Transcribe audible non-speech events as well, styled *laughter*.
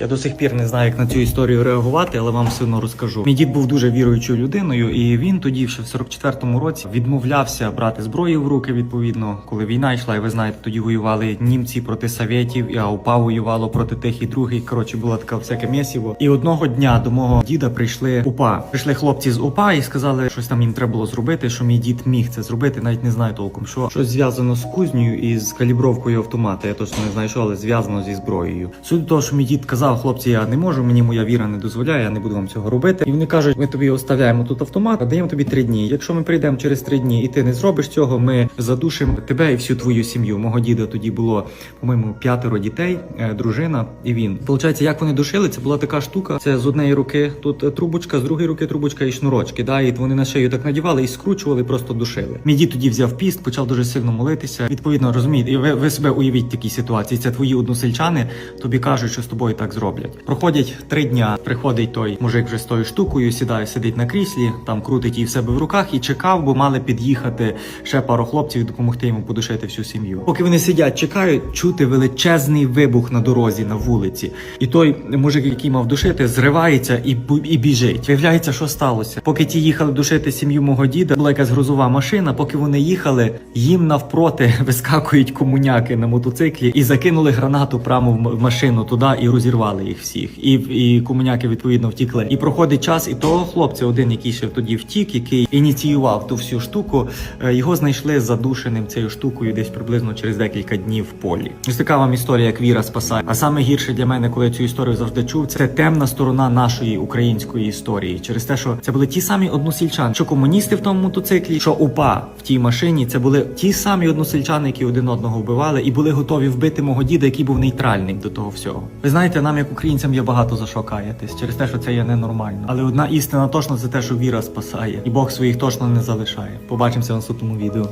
Я до сих пір не знаю, як на цю історію реагувати, але вам все одно розкажу. Мій дід був дуже віруючою людиною, і він тоді, ще в 44-му році, відмовлявся брати зброю в руки. Відповідно, коли війна йшла, і ви знаєте, тоді воювали німці проти совєтів, а УПА воювало проти тих і других. Коротше, була така всяке м'ясіво. І одного дня до мого діда прийшли УПА. Прийшли хлопці з УПА і сказали, щось там їм треба було зробити, що мій дід міг це зробити. Навіть не знаю толком, що щось зв'язано з кузнею і з калібровкою автомата. Я точно не знаю, що, але зв'язано зі зброєю. Суть того, що мій дід казав, хлопці, я не можу, мені моя віра не дозволяє, я не буду вам цього робити. І вони кажуть, ми тобі оставляємо тут автомат, даємо тобі три дні. Якщо ми прийдемо через три дні і ти не зробиш цього, ми задушимо тебе і всю твою сім'ю. Мого діда тоді було, по-моєму, п'ятеро дітей, е, дружина і він. Получається, як вони душили, це була така штука. Це з однієї руки тут трубочка, з другої руки трубочка і шнурочки. Да, і вони на шию так надівали і скручували, просто душили. Мій дід тоді взяв піст, почав дуже сильно молитися. Відповідно, розумієте, і ви, ви себе уявіть в такій ситуації. Це твої односельчани, тобі кажуть, що з тобою так зроблять. Проходять три дня. Приходить той мужик вже з тою штукою, сідає, сидить на кріслі, там крутить її в себе в руках і чекав, бо мали під'їхати ще пару хлопців і допомогти йому подушити всю сім'ю. Поки вони сидять, чекають, чути величезний вибух на дорозі на вулиці. І той мужик, який мав душити, зривається і, і біжить. Виявляється, що сталося. Поки ті їхали душити сім'ю мого діда, була якась грузова машина. Поки вони їхали, їм навпроти *laughs* вискакують комуняки на мотоциклі і закинули гранату прямо в машину туди і розірвали їх всіх. І, і комуняки відповідно втікли. І проходить час, і того хлопця, один, який ще тоді втік, який ініціював ту всю штуку, е, його знайшли задушеним цією штукою десь приблизно через декілька днів в полі. Ось така вам історія, як віра спасає. А саме гірше для мене, коли я цю історію завжди чув, це темна сторона нашої української історії. Через те, що це були ті самі односельчани, що комуністи в тому мотоциклі, що УПА в тій машині. Це були ті самі односельчани, які один одного вбивали, і були готові вбити мого діда, який був нейтральним до того всього. Ви знаєте, як українцям є багато за що каятись через те, що це є ненормально. Але одна істина точно це те, що віра спасає, і Бог своїх точно не залишає. Побачимося в наступному відео.